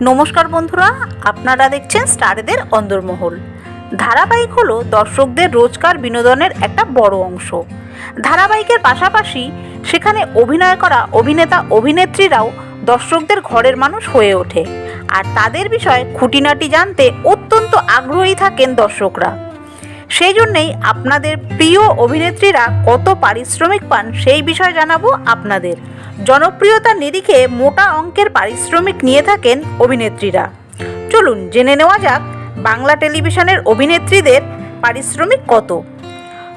নমস্কার বন্ধুরা, আপনারা দেখছেন স্টারেদের অন্দরমহল। ধারাবাহিক হলো দর্শকদের রোজকার বিনোদনের একটা বড় অংশ। ধারাবাহিকের পাশাপাশি সেখানে অভিনয় করা অভিনেতা, অভিনেত্রীরাও দর্শকদের ঘরের মানুষ হয়ে ওঠে। আর তাদের বিষয়ে খুঁটিনাটি জানতে অত্যন্ত আগ্রহী থাকেন দর্শকরা। সেই জন্যেই আপনাদের প্রিয় অভিনেত্রীরা কত পারিশ্রমিক পান সেই বিষয়ে জানাব আপনাদের। জনপ্রিয়তার নিরিখে মোটা অঙ্কের পারিশ্রমিক নিয়ে থাকেন অভিনেত্রীরা। চলুন জেনে নেওয়া যাক বাংলা টেলিভিশনের অভিনেত্রীদের পারিশ্রমিক কত।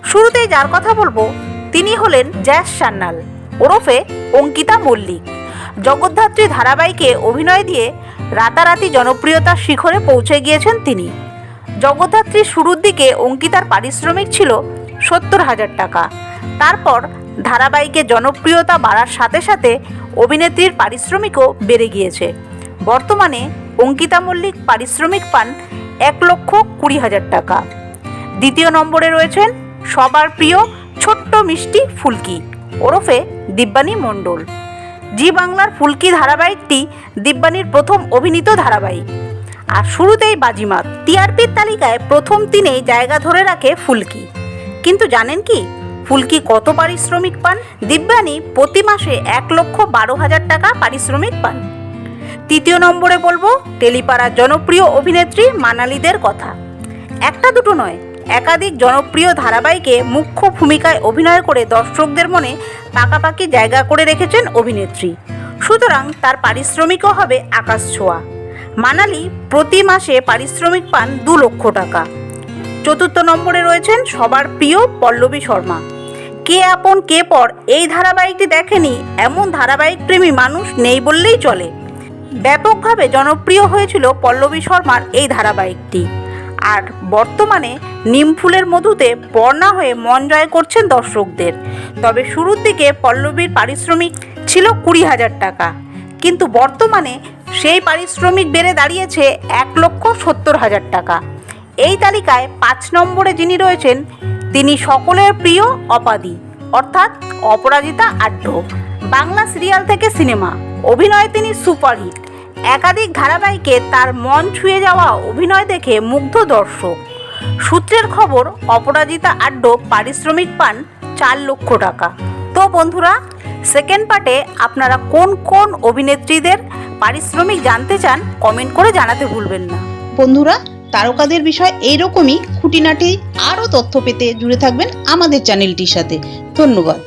শুরুতেই যার কথা বলব, তিনি হলেন জ্যাস সান্যাল, ওরফে অঙ্কিতা মল্লিক। জগদ্ধাত্রী ধারাবাহিকে অভিনয় দিয়ে রাতারাতি জনপ্রিয়তার শিখরে পৌঁছে গিয়েছেন তিনি। জগদ্ধাত্রীর শুরুর দিকে অঙ্কিতার পারিশ্রমিক ছিল সত্তর হাজার টাকা। তারপর ধারাবাহিকে জনপ্রিয়তা বাড়ার সাথে সাথে অভিনেত্রীর পারিশ্রমিকও বেড়ে গিয়েছে। বর্তমানে অঙ্কিতা মল্লিক পারিশ্রমিক পান এক লক্ষ কুড়ি হাজার টাকা। দ্বিতীয় নম্বরে রয়েছেন সবার প্রিয় ছোট্ট মিষ্টি ফুলকি, ওরফে দিব্যানী মণ্ডল। জি বাংলার ফুলকি ধারাবাহিকটি দিব্যানীর প্রথম অভিনীত ধারাবাহিক। আর শুরুতেই বাজিমাত টিআরপির তালিকায় প্রথম তিনেই জায়গা ধরে রাখে ফুলকি। কিন্তু জানেন কি? ফুলকি কত পারিশ্রমিক পান? দিব্যানী প্রতি মাসে এক লক্ষ বারো হাজার টাকা পারিশ্রমিক পান। তৃতীয় নম্বরে বলব টেলিপাড়ার জনপ্রিয় অভিনেত্রী মানালিদের কথা। একটা দুটো নয়, একাধিক জনপ্রিয় ধারাবাহিকে মুখ্য ভূমিকায় অভিনয় করে দর্শকদের মনে পাকাপাকি জায়গা করে রেখেছেন অভিনেত্রী। সুতরাং তার পারিশ্রমিকও হবে আকাশ ছোঁয়া। মানালি প্রতি মাসে পারিশ্রমিক পান দু লক্ষ টাকা। চতুর্থ নম্বরে রয়েছেন সবার প্রিয় পল্লবী শর্মা। কে আপন, কে পর, এই ধারাবাহিকটি দেখেনি, এমন ধারাবাহিক প্রেমী মানুষ নেই বললেই চলে। ব্যাপকভাবে জনপ্রিয় হয়েছিল পল্লবী শর্মার এই ধারাবাহিকটি। আর বর্তমানে নিমফুলের মধুতে বর্ণা হয়ে মন জয় করছেন দর্শকদের। তবে শুরুর দিকে পল্লবীর পারিশ্রমিক ছিল কুড়ি হাজার টাকা। কিন্তু বর্তমানে সেই পারিশ্রমিক বেড়ে দাঁড়িয়েছে এক লক্ষ সত্তর হাজার টাকা। এই তালিকায় পাঁচ নম্বরে যিনি রয়েছেন, তিনি সকলের প্রিয় অপাদি, অর্থাৎ অপরাজিতা আড্ড। বাংলা সিরিয়াল থেকে সিনেমা। অভিনয়ে তিনি সুপারহিট। একাধিক ধারাবাহিকে তার মন ছুঁয়ে যাওয়া অভিনয় দেখে মুগ্ধ দর্শক। সূত্রের খবর, অপরাজিতা আড্ড পারিশ্রমিক পান চার লক্ষ টাকা। তো বন্ধুরা সেকেন্ড পার্টে আপনারা কোন কোন অভিনেত্রীদের পারিশ্রমিক জানতে চান কমেন্ট করে জানাতে ভুলবেন না। বন্ধুরা, তারকাদের বিষয় এইরকমই, খুঁটিনাটি আরও তথ্য পেতে জুড়ে থাকবেন আমাদের চ্যানেলটির সাথে। ধন্যবাদ।